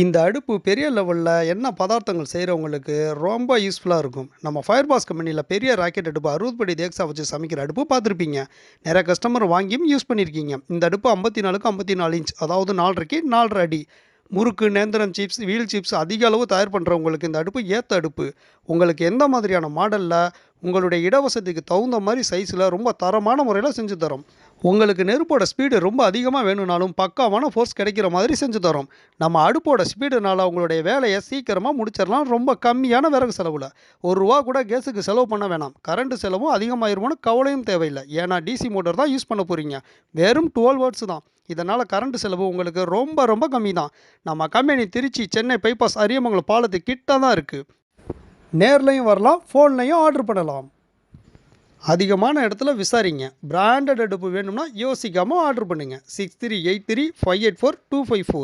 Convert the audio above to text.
இந்த அடுப்பு பெரிய லெவலில் என்ன பதார்த்தங்கள் செய்கிறவங்களுக்கு ரொம்ப யூஸ்ஃபுல்லாக இருக்கும். நம்ம ஃபயர் பாஸ் கம்பெனியில் பெரிய ராக்கெட் அடுப்பு அறுபது படி தேக்ஸா வச்சு சமைக்கிற அடுப்பு பார்த்துருப்பீங்க. நிறைய கஸ்டமர் வாங்கியும் யூஸ் பண்ணியிருக்கீங்க இந்த அடுப்பு ஐம்பத்தி நாலுக்கு ஐம்பத்தி நாலு இன்ச் அதாவது நாலரைக்கு நாலரை அடி. முறுக்கு நேந்திரம் சிப்ஸ் வீல் சிப்ஸ் அதிக அளவு தயார் பண்ணுறவங்களுக்கு இந்த அடுப்பு ஏற்ற அடுப்பு. உங்களுக்கு எந்த மாதிரியான மாடலில் உங்களுடைய இடவசதிக்கு தகுந்த மாதிரி சைஸில் ரொம்ப தரமான முறையில் செஞ்சு தரோம். உங்களுக்கு நெருப்போட ஸ்பீடு ரொம்ப அதிகமாக வேணும்னாலும் பக்காவான ஃபோர்ஸ் கிடைக்கிற மாதிரி செஞ்சு தரோம். நம்ம அடுப்போட ஸ்பீடுனால உங்களுடைய வேலையை சீக்கிரமாக முடிச்சிடலாம் ரொம்ப கம்மியான விறகு செலவில். ஒரு ரூபா கூட கேஸுக்கு செலவு பண்ண வேணாம். கரண்ட் செலவும் அதிகமாயிருமோன்னு கவலையும் தேவையில்லை. ஏன்னா டிசி மோட்டர் தான் யூஸ் பண்ண போகிறீங்க வெறும் டுவெல் வேர்ட்ஸ் தான். இதனால் கரண்ட் செலவு உங்களுக்கு ரொம்ப ரொம்ப கம்மி தான் நம்ம கம்பெனி திருச்சி சென்னை பைபாஸ் அரியமங்கலம் பாலத்து கிட்ட தான் இருக்குது நேர்லையும் வரலாம் ஃபோன்லையும் ஆர்டர் பண்ணலாம். அதிகமான இடத்துல விசாரிங்க. பிராண்டட் அடுப்பு வேணும்னா யோசிக்காமல் ஆர்டர் பண்ணுங்கள் six three eight three five eight four two five four